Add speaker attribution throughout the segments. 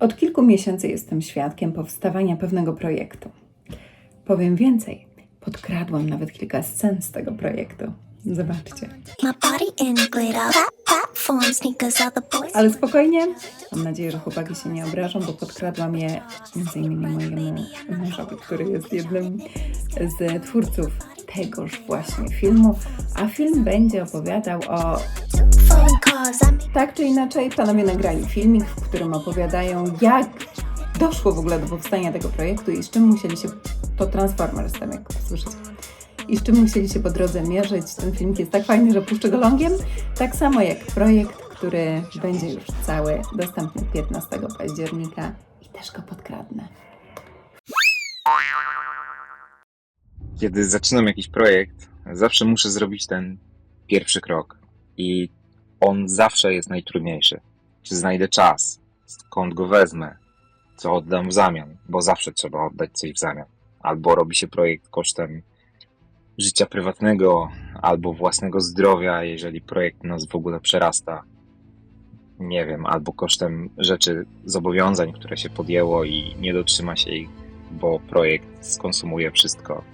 Speaker 1: Od kilku miesięcy jestem świadkiem powstawania pewnego projektu. Powiem więcej, podkradłam nawet kilka scen z tego projektu. Zobaczcie. Ale spokojnie, mam nadzieję, że chłopaki się nie obrażą, bo podkradłam je innymi mojemu mężowi, który jest jednym z twórców tegoż właśnie filmu, a film będzie opowiadał o Tak czy inaczej, panowie nagrali filmik, w którym opowiadają, jak doszło w ogóle do powstania tego projektu i z czym musieli się. To Transformers, tam jak słyszycie. I z czym musieli się po drodze mierzyć. Ten filmik jest tak fajny, że puszczę go longiem. Tak samo jak projekt, który będzie już cały dostępny 15 października i też go podkradnę.
Speaker 2: Kiedy zaczynam jakiś projekt, zawsze muszę zrobić ten pierwszy krok. I on zawsze jest najtrudniejszy. Czy znajdę czas? Skąd go wezmę? Co oddam w zamian? Bo zawsze trzeba oddać coś w zamian. Albo robi się projekt kosztem życia prywatnego, albo własnego zdrowia, jeżeli projekt nas w ogóle przerasta. Nie wiem, albo kosztem rzeczy, zobowiązań, które się podjęło i nie dotrzyma się ich, bo projekt skonsumuje wszystko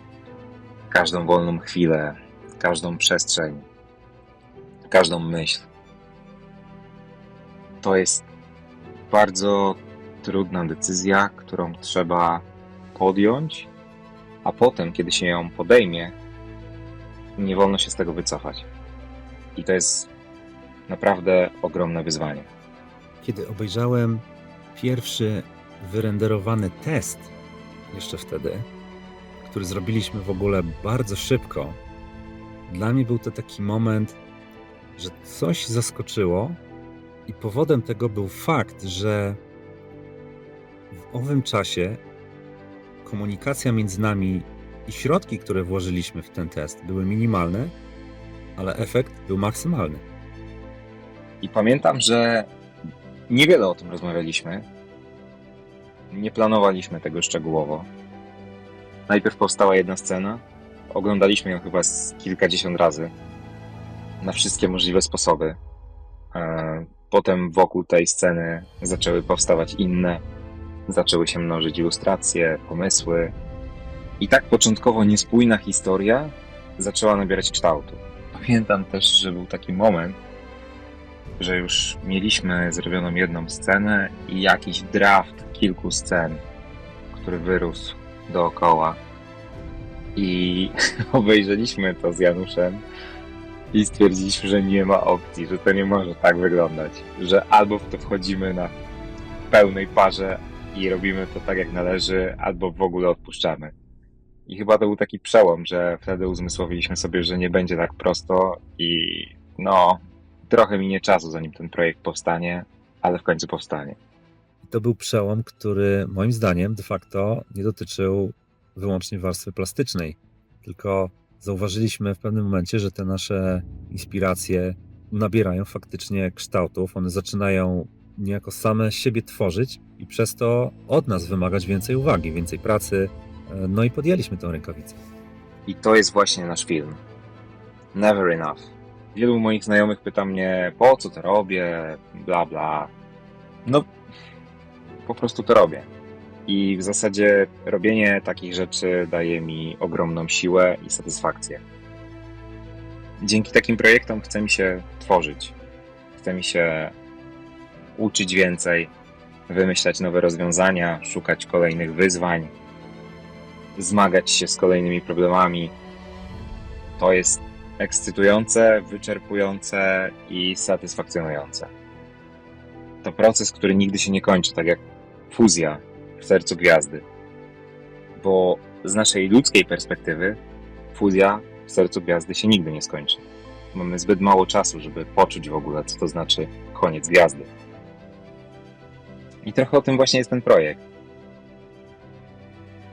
Speaker 2: każdą wolną chwilę, każdą przestrzeń, każdą myśl. To jest bardzo trudna decyzja, którą trzeba podjąć, a potem, kiedy się ją podejmie, nie wolno się z tego wycofać. I to jest naprawdę ogromne wyzwanie.
Speaker 3: Kiedy obejrzałem pierwszy wyrenderowany test, jeszcze wtedy, który zrobiliśmy w ogóle bardzo szybko, dla mnie był to taki moment, że coś zaskoczyło, i powodem tego był fakt, że w owym czasie komunikacja między nami i środki, które włożyliśmy w ten test, były minimalne, ale efekt był maksymalny.
Speaker 2: I pamiętam, że niewiele o tym rozmawialiśmy. Nie planowaliśmy tego szczegółowo. Najpierw powstała jedna scena. Oglądaliśmy ją chyba z kilkadziesiąt razy. Na wszystkie możliwe sposoby. Potem wokół tej sceny zaczęły powstawać inne. Zaczęły się mnożyć ilustracje, pomysły. I tak początkowo niespójna historia zaczęła nabierać kształtu. Pamiętam też, że był taki moment, że już mieliśmy zrobioną jedną scenę i jakiś draft kilku scen, który wyrósł dookoła. I obejrzeliśmy to z Januszem i stwierdziliśmy, że nie ma opcji, że to nie może tak wyglądać. Że albo w to wchodzimy na pełnej parze i robimy to tak jak należy, albo w ogóle odpuszczamy. I chyba to był taki przełom, że wtedy uzmysłowiliśmy sobie, że nie będzie tak prosto i no, trochę minie czasu, zanim ten projekt powstanie, ale w końcu powstanie.
Speaker 3: To był przełom, który moim zdaniem de facto nie dotyczył wyłącznie warstwy plastycznej, tylko zauważyliśmy w pewnym momencie, że te nasze inspiracje nabierają faktycznie kształtów, one zaczynają niejako same siebie tworzyć i przez to od nas wymagać więcej uwagi, więcej pracy. E, No i podjęliśmy tę rękawicę.
Speaker 2: I to jest właśnie nasz film. Never enough. Wielu moich znajomych pyta mnie, po co to robię, bla bla. No, po prostu to robię. I w zasadzie robienie takich rzeczy daje mi ogromną siłę i satysfakcję. Dzięki takim projektom chce mi się tworzyć. Chce mi się uczyć więcej, wymyślać nowe rozwiązania, szukać kolejnych wyzwań, zmagać się z kolejnymi problemami. To jest ekscytujące, wyczerpujące i satysfakcjonujące. To proces, który nigdy się nie kończy, tak jak fuzja w sercu gwiazdy. Bo z naszej ludzkiej perspektywy fuzja w sercu gwiazdy się nigdy nie skończy. Mamy zbyt mało czasu, żeby poczuć w ogóle, co to znaczy koniec gwiazdy. I trochę o tym właśnie jest ten projekt.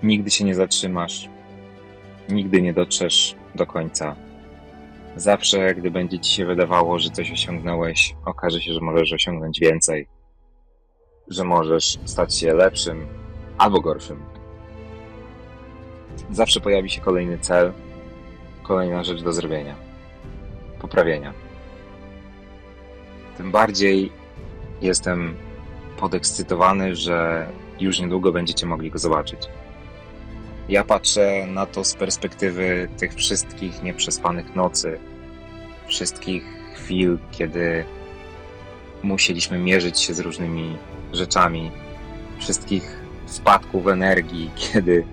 Speaker 2: Nigdy się nie zatrzymasz, nigdy nie dotrzesz do końca. Zawsze, gdy będzie ci się wydawało, że coś osiągnąłeś, okaże się, że możesz osiągnąć więcej, że możesz stać się lepszym albo gorszym. Zawsze pojawi się kolejny cel, kolejna rzecz do zrobienia, poprawienia. Tym bardziej jestem podekscytowany, że już niedługo będziecie mogli go zobaczyć. Ja patrzę na to z perspektywy tych wszystkich nieprzespanych nocy, wszystkich chwil, kiedy musieliśmy mierzyć się z różnymi rzeczami, wszystkich spadków energii, kiedy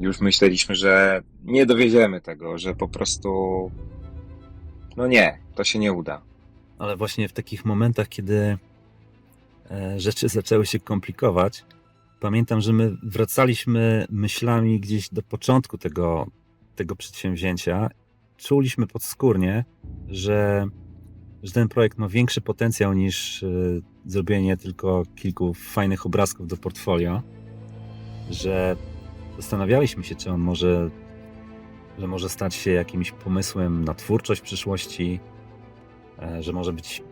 Speaker 2: już myśleliśmy, że nie dowieziemy tego, że po prostu no nie, to się nie uda.
Speaker 3: Ale właśnie w takich momentach, kiedy e, rzeczy zaczęły się komplikować, pamiętam, że my wracaliśmy myślami gdzieś do początku tego, tego przedsięwzięcia. Czuliśmy podskórnie, że, że ten projekt ma większy potencjał niż e, zrobienie tylko kilku fajnych obrazków do portfolio, że zastanawialiśmy się, czy on może, że może stać się jakimś pomysłem na twórczość w przyszłości, e, że może być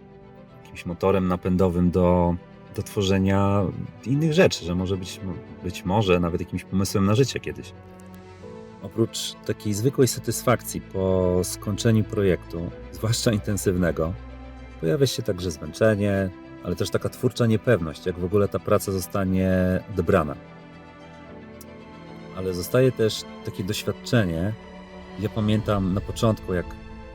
Speaker 3: jakimś motorem napędowym do, do tworzenia innych rzeczy, że może być, być może nawet jakimś pomysłem na życie kiedyś. Oprócz takiej zwykłej satysfakcji po skończeniu projektu, zwłaszcza intensywnego, pojawia się także zmęczenie, ale też taka twórcza niepewność, jak w ogóle ta praca zostanie odebrana. Ale zostaje też takie doświadczenie. Ja pamiętam na początku, jak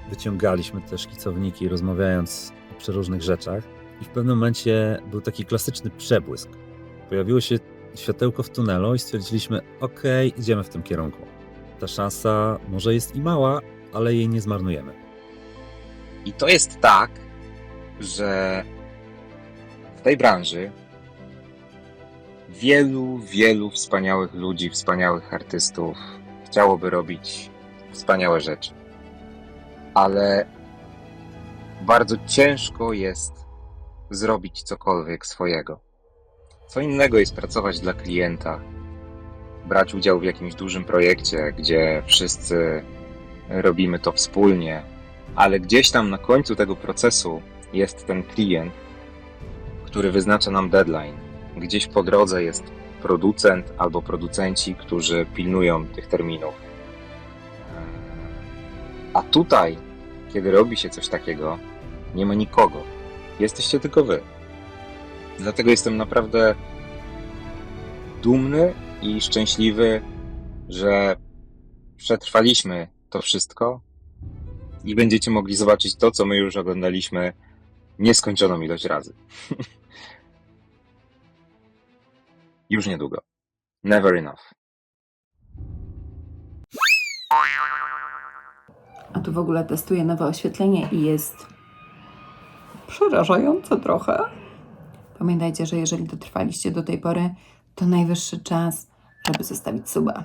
Speaker 3: wyciągaliśmy te szkicowniki, rozmawiając o przeróżnych rzeczach, i w pewnym momencie był taki klasyczny przebłysk. Pojawiło się światełko w tunelu i stwierdziliśmy: OK, idziemy w tym kierunku. Ta szansa może jest i mała, ale jej nie zmarnujemy.
Speaker 2: I to jest tak, że w tej branży wielu, wielu wspaniałych ludzi, wspaniałych artystów chciałoby robić wspaniałe rzeczy. Ale bardzo ciężko jest zrobić cokolwiek swojego. Co innego jest pracować dla klienta, brać udział w jakimś dużym projekcie, gdzie wszyscy robimy to wspólnie, ale gdzieś tam na końcu tego procesu jest ten klient, który wyznacza nam deadline. Gdzieś po drodze jest producent albo producenci, którzy pilnują tych terminów. A tutaj, kiedy robi się coś takiego, nie ma nikogo. Jesteście tylko wy. Dlatego jestem naprawdę dumny i szczęśliwy, że przetrwaliśmy to wszystko i będziecie mogli zobaczyć to, co my już oglądaliśmy nieskończoną ilość razy. już niedługo. Never enough.
Speaker 1: A tu w ogóle testuję nowe oświetlenie i jest przerażające trochę. Pamiętajcie, że jeżeli dotrwaliście do tej pory, to najwyższy czas, żeby zostawić suba.